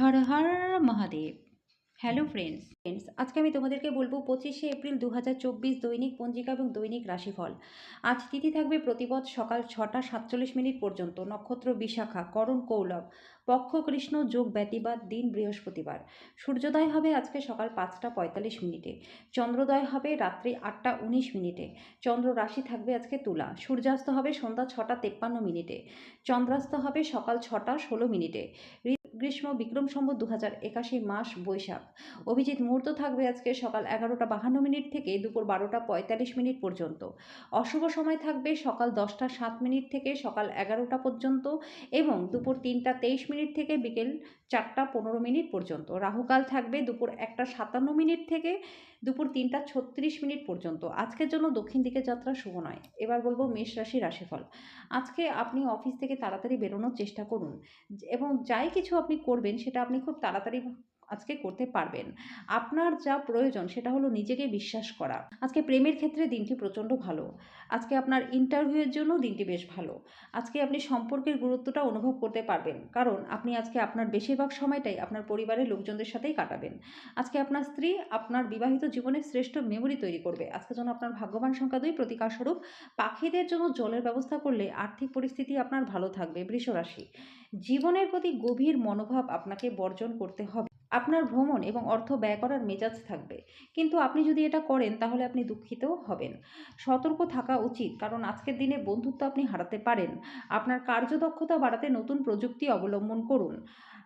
Har Har Mahadev. Hello friends friends আজকে আমি তোমাদেরকে বলব পঁচিশে এপ্রিল দু হাজার চব্বিশ দৈনিক পঞ্জিকা এবং দৈনিক রাশিফল। আজ তিথি থাকবে প্রতিপদ সকাল ছটা সাতচল্লিশ মিনিট পর্যন্ত। নক্ষত্র বিশাখা, করণ কৌলভ পক্ষ কৃষ্ণ, যোগ ব্যতিবাদ, দিন বৃহস্পতিবার। সূর্যোদয় হবে আজকে সকাল পাঁচটা পঁয়তাল্লিশ মিনিটে। চন্দ্রোদয় হবে রাত্রি আটটা উনিশ মিনিটে। চন্দ্র রাশি থাকবে আজকে তুলা। সূর্যাস্ত হবে সন্ধ্যা ছটা তেপ্পান্ন মিনিটে। চন্দ্রাস্ত হবে সকাল ছটা ষোলো মিনিটে। গ্রীষ্ম, বিক্রম সম্বত দু হাজার একাশি মাস বৈশাখ। অভিজিৎ, মুহূর্ত থাকবে আজকে সকাল এগারোটা বাহান্ন মিনিট থেকে দুপুর বারোটা পঁয়তাল্লিশ মিনিট পর্যন্ত। অশুভ সময় থাকবে সকাল দশটা সাত মিনিট থেকে সকাল এগারোটা পর্যন্ত এবং দুপুর তিনটা তেইশ মিনিট থেকে বিকেল চারটা পনেরো মিনিট পর্যন্ত। রাহুকাল থাকবে দুপুর একটা সাতান্ন মিনিট থেকে দুপুর তিনটা ছত্রিশ মিনিট পর্যন্ত। আজকের জন্য দক্ষিণ দিকে যাত্রা শুভ নয়। এবার বলব মেষ রাশি রাশিফল। আজকে আপনি অফিস থেকে তাড়াতাড়ি বেরোনোর চেষ্টা করুন এবং যাই কিছু আপনি করবেন সেটা আপনি খুব তাড়াতাড়ি আজকে করতে পারবেন। আপনার যা প্রয়োজন সেটা হলো নিজেকে বিশ্বাস করা। আজকে প্রেমের ক্ষেত্রে দিনটি প্রচণ্ড ভালো। আজকে আপনার ইন্টারভিউয়ের জন্য দিনটি বেশ ভালো। আজকে আপনি সম্পর্কের গুরুত্বটা অনুভব করতে পারবেন। কারণ আপনি আজকে আপনার বেশিরভাগ সময়টাই আপনার পরিবারের লোকজনদের সাথেই কাটাবেন। আজকে আপনার স্ত্রী আপনার বিবাহিত জীবনের শ্রেষ্ঠ মেমোরি তৈরি করবে। আজকে যেন আপনার ভাগ্যবান সংখ্যা দুই প্রতিকার স্বরূপ পাখিদের জন্য জলের ব্যবস্থা করলে আর্থিক পরিস্থিতি আপনার ভালো থাকবে, বৃষরাশি। জীবনের প্রতি গভীর মনোভাব আপনাকে বর্জন করতে হবে। আপনার ভ্রমণ এবং অর্থ ব্যয় করার মেজাজ থাকবে। কিন্তু আপনি যদি এটা করেন, তাহলে আপনি দুঃখিত হবেন। সতর্ক থাকা উচিত, কারণ আজকের দিনে বন্ধুত্ব আপনি হারাতে পারেন। আপনার কার্যদক্ষতা বাড়াতে নতুন প্রযুক্তি অবলম্বন করুন।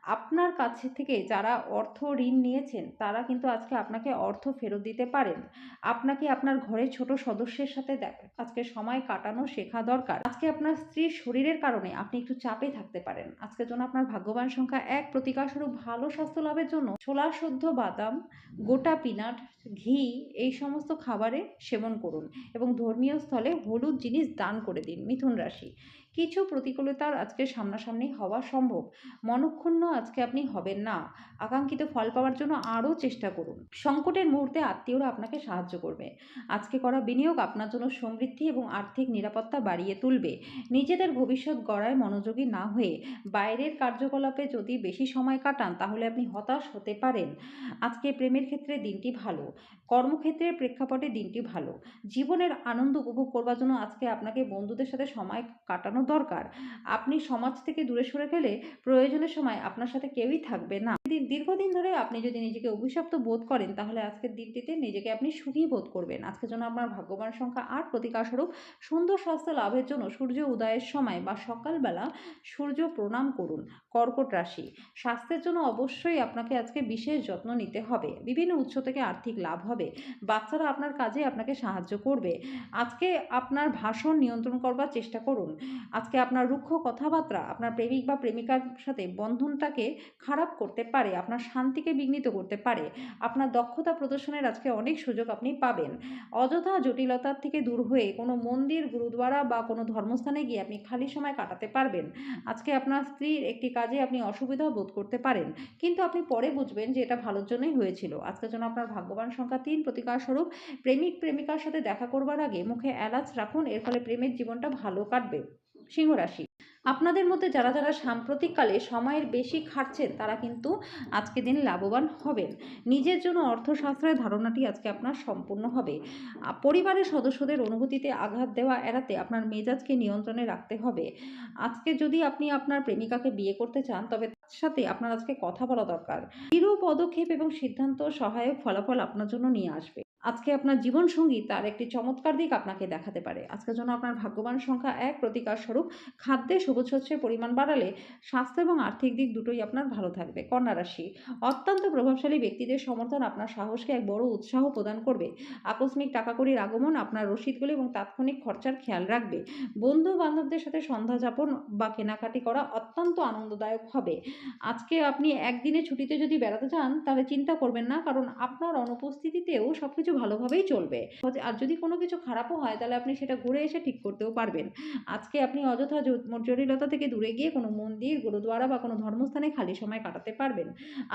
আপনার কাছে থেকে যারা অর্থ ঋণ নিয়েছেন, তারা কিন্তু আজকে আপনাকে অর্থ ফেরত দিতে পারেন। আপনাকে আপনার ঘরের ছোট সদস্যের সাথে আজকে সময় কাটানো শেখা দরকার। আজকে আপনার স্ত্রীর শরীরের কারণে আপনি একটু চাপে থাকতে পারেন। আজকের জন্য আপনার ভাগ্যবান সংখ্যা এক প্রতিকার স্বরূপ ভালো স্বাস্থ্য লাভের জন্য ছোলা, সদ্য, বাদাম, গোটা পিনাট ঘি, এই সমস্ত খাবারে সেবন করুন এবং ধর্মীয় স্থলে হলুদ জিনিস দান করে দিন মিথুন রাশি। কিছু প্রতিকূলতার আজকে সামনাসামনি হওয়া সম্ভব। মনক্ষুণ্ণ আজকে আপনি হবেন না। আকাঙ্ক্ষিত ফল পাওয়ার জন্য আরও চেষ্টা করুন। সংকটের মুহূর্তে আত্মীয়রা আপনাকে সাহায্য করবে। আজকে করা বিনিয়োগ আপনার জন্য সমৃদ্ধি এবং আর্থিক নিরাপত্তা বাড়িয়ে তুলবে। নিজেদের ভবিষ্যৎ গড়ায় মনোযোগী না হয়ে বাইরের কার্যকলাপে যদি বেশি সময় কাটান তাহলে আপনি হতাশ হতে পারেন। আজকে প্রেমের ক্ষেত্রে দিনটি ভালো। কর্মক্ষেত্রের প্রেক্ষাপটে দিনটি ভালো। জীবনের আনন্দ উপভোগ করবার জন্য আজকে আপনাকে বন্ধুদের সাথে সময় কাটানো দরকার। আপনি সমাজ থেকে দূরে সরে গেলে প্রয়োজনের সময় আপনার সাথে কেউই থাকবে না। দিন- দীর্ঘদিন ধরে আপনি যদি নিজেকে অভিশপ্ত বোধ করেন, তাহলে আজকের দিনটিতে নিজেকে আপনি সুখী বোধ করবেন। আজকের জন্য আপনার ভাগ্যবান সংখ্যা আট। প্রতিকার স্বরূপ সুন্দর স্বাস্থ্য লাভের জন্য সূর্য উদয়ের সময় বা সকালবেলা সূর্য প্রণাম করুন। কর্কট রাশি, স্বাস্থ্যের জন্য অবশ্যই আপনাকে আজকে বিশেষ যত্ন নিতে হবে। বিভিন্ন উৎস থেকে আর্থিক লাভ হবে। বাচ্চারা আপনার কাজে আপনাকে সাহায্য করবে। আজকে আপনার ভাষণ নিয়ন্ত্রণ করবার চেষ্টা করুন। আজকে আপনার রুক্ষ কথাবার্তা, আপনার প্রেমিক বা প্রেমিকার সাথে বন্ধনটাকে খারাপ করতে পারে। আপনার শান্তিকে বিঘ্নিত করতে পারে, আপনার দক্ষতা প্রদর্শনের আজকে অনেক সুযোগ আপনি পাবেন। অযথা জটিলতার থেকে দূর হয়ে কোনো মন্দির, গুরুদ্বারা বা কোনো ধর্মস্থানে গিয়ে আপনি খালি সময় কাটাতে পারবেন। আজকে আপনার স্ত্রীর একটি কাজে আপনি অসুবিধা বোধ করতে পারেন, কিন্তু আপনি পরে বুঝবেন যে এটা ভালোর জন্যই হয়েছিল। আজকের জন্য আপনার ভাগ্যবান সংখ্যা তিন প্রতিকার স্বরূপ, প্রেমিক, প্রেমিকার সাথে দেখা করবার আগে মুখে এলাচ রাখুন, এর ফলে প্রেমের জীবনটা ভালো কাটবে। সিংহ রাশি আপনাদের মধ্যে যারা যারা সাম্প্রতিককালে সময়ের বেশি খাটছেন, তারা কিন্তু আজকে দিন লাভবান হবেন। নিজের জন্য অর্থশাস্ত্রের ধারণাটি আজকে আপনার সম্পূর্ণ হবে। পরিবারের সদস্যদের অনুভূতিতে আঘাত দেওয়া এড়াতে আপনার মেজাজকে নিয়ন্ত্রণে রাখতে হবে। আজকে যদি আপনি আপনার প্রেমিকাকে বিয়ে করতে চান, তবে তার সাথে আপনার আজকে কথা বলা দরকার। দৃঢ় পদক্ষেপ এবং সিদ্ধান্ত সহায়ক ফলাফল আপনার জন্য নিয়ে আসবে। আজকে আপনার জীবনসঙ্গী তার একটি চমৎকার দিক আপনাকে দেখাতে পারে। আজকের জন্য আপনার ভাগ্যবান সংখ্যা এক, প্রতিকার স্বরূপ খাদ্যে সবুজ শস্যের পরিমাণ বাড়ালে স্বাস্থ্য এবং আর্থিক দিক দুটোই আপনার ভালো থাকবে। কন্যা রাশি, অত্যন্ত প্রভাবশালী ব্যক্তিদের সমর্থন আপনার সাহসকে এক বড় উৎসাহ প্রদান করবে। আকস্মিক টাকা কড়ির আগমন আপনার রসিদগুলি এবং তাৎক্ষণিক খরচার খেয়াল রাখবে। বন্ধু বান্ধবদের সাথে সন্ধ্যা যাপন বা কেনাকাটি করা অত্যন্ত আনন্দদায়ক হবে। আজকে আপনি একদিনে ছুটিতে যদি বেড়াতে চান, তাহলে চিন্তা করবেন না, কারণ আপনার অনুপস্থিতিতেও সব কিছু ভালোভাবেই চলবে। আর যদি কোনো কিছু খারাপও হয়, তাহলে আপনি সেটা ঘুরে এসে ঠিক করতেও পারবেন। আজকে আপনি অযথা জটিলতা থেকে দূরে গিয়ে কোনো মন্দির, গুরুদুয়ারা বা কোনো ধর্মস্থানে খালি সময় কাটাতে পারবেন।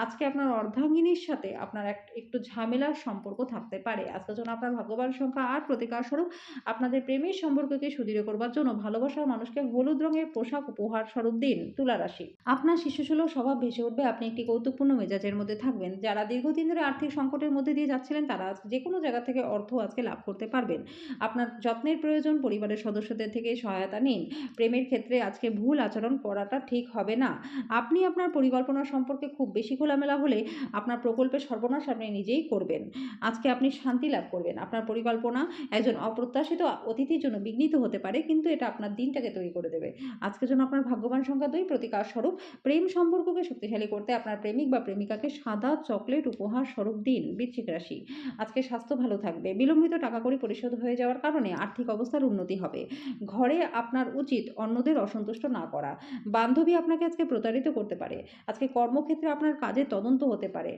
আজকে আপনার অর্ধাঙ্গিনীর সাথে আপনার এক, একটু ঝামেলার সম্পর্ক থাকতে পারে। আজকের জন্য আপনার ভাগ্যবান সংখ্যা আট প্রতিকার স্বরূপ আপনাদের প্রেমের সম্পর্ককে সুদৃঢ় করবার জন্য ভালোবাসার মানুষকে হলুদ রঙের পোশাক উপহার স্বরূপ দিন তুলা রাশি আপনার শিশুসুলভ স্বভাব ভেসে উঠবে। আপনি একটি কৌতুকপূর্ণ মেজাজের মধ্যে থাকবেন। যারা দীর্ঘদিন ধরে আর্থিক সংকটের মধ্যে দিয়ে যাচ্ছিলেন, তারা যে কোনো জায়গা থেকে অর্থ আজকে লাভ করতে পারবেন। আপনার যত্নের প্রয়োজন, পরিবারের সদস্যদের থেকে সহায়তা নিন। প্রেমের ক্ষেত্রে আজকে ভুল আচরণ করাটা ঠিক হবে না। আপনি আপনার পরিকল্পনা সম্পর্কে খুব বেশি খোলামেলা হলে আপনার প্রকল্পের সর্বনাশ আপনি নিজেই করবেন। আজকে আপনি শান্তি লাভ করবেন। আপনার পরিকল্পনা একজন অপ্রত্যাশিত অতিথির জন্য বিঘ্নিত হতে পারে, কিন্তু এটা আপনার দিনটাকে তৈরি করে দেবে। আজকের জন্য আপনার ভাগ্যবান সংখ্যা দুই। প্রতিকার স্বরূপ, প্রেম সম্পর্ককে শক্তিশালী করতে আপনার প্রেমিক বা প্রেমিকাকে সাদা চকলেট উপহার স্বরূপ দিন। বৃশ্চিক রাশি, আজকে স্বাস্থ্য ভালো থাকবে। বিলম্বিত টাকা কড়ি পরিশোধ হয়ে যাওয়ার কারণে আর্থিক অবস্থার উন্নতি হবে। ঘরে আপনার উচিত অন্যদের অসন্তুষ্ট না করা। বান্ধবী আপনাকে আজকে প্রতারিত করতে পারে। আজকে কর্মক্ষেত্রে আপনার কাজে তদন্ত হতে পারে।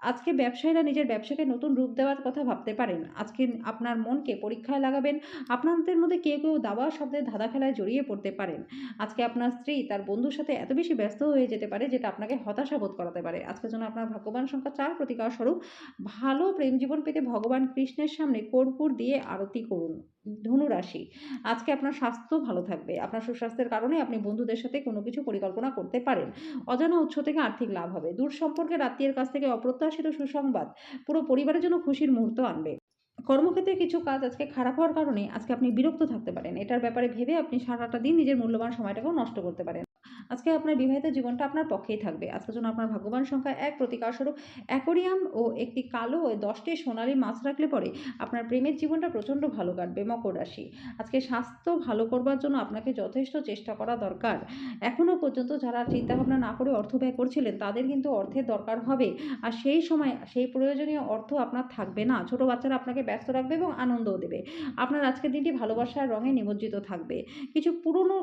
আজকে ব্যবসায়ীরা নিজের ব্যবসাকে নতুন রূপ দেওয়ার কথা ভাবতে পারেন। আজকে আপনার মনকে পরীক্ষায় লাগাবেন। আপনাদের মধ্যে কেউ কেউ দাবা শব্দের ধাঁধা খেলায় জড়িয়ে পড়তে পারেন। আজকে আপনার স্ত্রী তার বন্ধুর সাথে এত বেশি ব্যস্ত হয়ে যেতে পারে যেটা আপনাকে হতাশা বোধ করাতে পারে। আজকের জন্য আপনার ভাগ্যবান সংখ্যা চার প্রতিকার স্বরূপ ভালো প্রেম জীবন পেতে ভগবান কৃষ্ণের সামনে কর্পূর দিয়ে আরতি করুন। ধনুরাশি, আজকে আপনার স্বাস্থ্য ভালো থাকবে। আপনার সুস্বাস্থ্যের কারণে আপনি বন্ধুদের সাথে কোনো কিছু পরিকল্পনা করতে পারেন। অজানা উৎস থেকে আর্থিক লাভ হবে। দূর সম্পর্কের আত্মীয়ের কাছ থেকে অপ্রত্যাশিত সুসংবাদ পুরো পরিবারের জন্য খুশির মুহূর্ত আনবে। কর্মক্ষেত্রে কিছু কাজ আজকে খারাপ হওয়ার কারণে আজকে আপনি বিরক্ত থাকতে পারেন। এটার ব্যাপারে ভেবে আপনি সারাটা দিন নিজের মূল্যবান সময়টাকেও নষ্ট করতে পারেন। আজকে আপনার বিবাহিত জীবনটা আপনার পক্ষেই থাকবে। আজকের জন্য আপনার ভাগ্যবান সংখ্যা এক প্রতিকার স্বরূপ অ্যাকোরিয়াম ও একটি কালো ও দশটি সোনালি মাছ রাখলে পরে আপনার প্রেমের জীবনটা প্রচণ্ড ভালো কাটবে, মকর রাশি। আজকে স্বাস্থ্য ভালো করবার জন্য আপনাকে যথেষ্ট চেষ্টা করা দরকার। এখনও পর্যন্ত যারা চিন্তাভাবনা না করে অর্থ ব্যয় করছিলেন, তাদের কিন্তু অর্থের দরকার হবে। আর সেই সময়, সেই প্রয়োজনীয় অর্থ আপনার থাকবে না। ছোট বাচ্চারা আপনাকে ব্যস্ত রাখবে এবং আনন্দও দেবে। আপনার আজকের দিনটি ভালোবাসার রঙে নিমজ্জিত থাকবে। কিছু পুরনো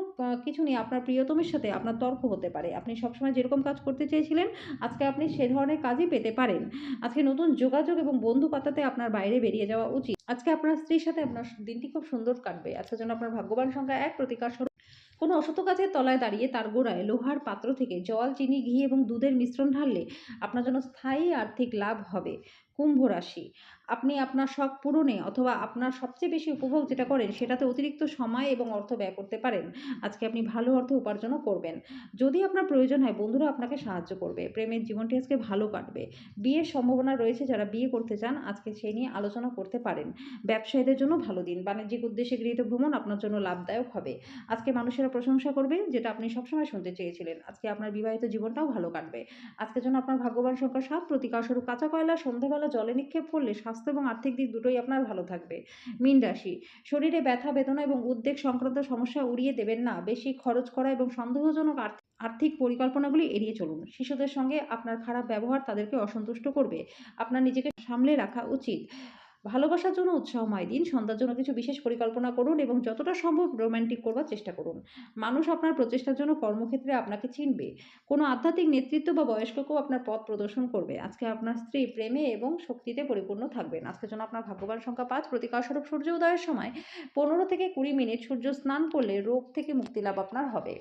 কিছু নিয়ে আপনার প্রিয়তমের সাথে আপনার তর্ক হতে পারে। আপনি সবসময় যেরকম কাজ করতে চেয়েছিলেন, আজকে আপনি সে ধরনের কাজই পেতে পারেন। আজকে নতুন যোগাযোগ এবং বন্ধু পাতাতে আপনার বাইরে বেরিয়ে যাওয়া উচিত। আজকে আপনার স্ত্রীর সাথে আপনার দিনটি খুব সুন্দর কাটবে। আজকের জন্য আপনার ভাগ্যবান সংখ্যা এক প্রতিকার স্বরূপ। কোনো অসত গাছের তলায় দাঁড়িয়ে তার গোড়ায় লোহার পাত্র থেকে জল, চিনি, ঘি এবং দুধের মিশ্রণ ঢাললে আপনার জন্য স্থায়ী আর্থিক লাভ হবে। কুম্ভ রাশি। আপনি আপনার শখ পূরণে অথবা আপনার সবচেয়ে বেশি উপভোগ যেটা করেন, সেটাতে অতিরিক্ত সময় এবং অর্থ ব্যয় করতে পারেন। আজকে আপনি ভালো অর্থ উপার্জনও করবেন। যদি আপনার প্রয়োজন হয়, বন্ধুরা আপনাকে সাহায্য করবে। প্রেমের জীবনটি আজকে ভালো কাটবে। বিয়ের সম্ভাবনা রয়েছে, যারা বিয়ে করতে চান, আজকে সেই নিয়ে আলোচনা করতে পারেন। ব্যবসায়ীদের জন্য ভালো দিন। বাণিজ্যিক উদ্দেশ্যে গৃহীত ভ্রমণ আপনার জন্য লাভদায়ক হবে। আজকে মানুষেরা প্রশংসা করবে, যেটা আপনি সবসময় শুনতে চেয়েছিলেন। আজকে আপনার বিবাহিত জীবনটাও ভালো কাটবে। আজকের জন্য আপনার ভাগ্যবান সংখ্যা সাত প্রতিকার স্বরূপ কাঁচা কয়লা সন্ধ্যাবেলা জলে নিক্ষেপ করলে স্বাস্থ্য এবং আর্থিক দিক দুটোই আপনার ভালো থাকবে। মীন রাশি, শরীরে ব্যথা, বেদনা এবং উদ্বেগ সংক্রান্ত সমস্যা উড়িয়ে দেবেন না। বেশি খরচ করা এবং সন্দেহজনক আর্থিক আর্থিক পরিকল্পনাগুলি এড়িয়ে চলুন। শিশুদের সঙ্গে আপনার খারাপ ব্যবহার তাদেরকে অসন্তুষ্ট করবে। আপনার নিজেকে সামলে রাখা উচিত। ভালোবাসার জন্য উৎসাহময় দিন, সন্ধ্যার জন্য কিছু বিশেষ পরিকল্পনা করুন এবং যতটা সম্ভব রোমান্টিক করবার চেষ্টা করুন। মানুষ আপনার প্রচেষ্টার জন্য কর্মক্ষেত্রে আপনাকে চিনবে। কোনো আধ্যাত্মিক নেতৃত্ব বা বয়স্ককেও আপনার পথ প্রদর্শন করবে। আজকে আপনার স্ত্রী প্রেমে এবং শক্তিতে পরিপূর্ণ থাকবেন। আজকের জন্য আপনার ভাগ্যবান সংখ্যা পাঁচ, প্রতিকার স্বরূপ সূর্য উদয়ের সময় পনেরো থেকে কুড়ি মিনিট সূর্য স্নান করলে রোগ থেকে মুক্তি লাভ আপনার হবে।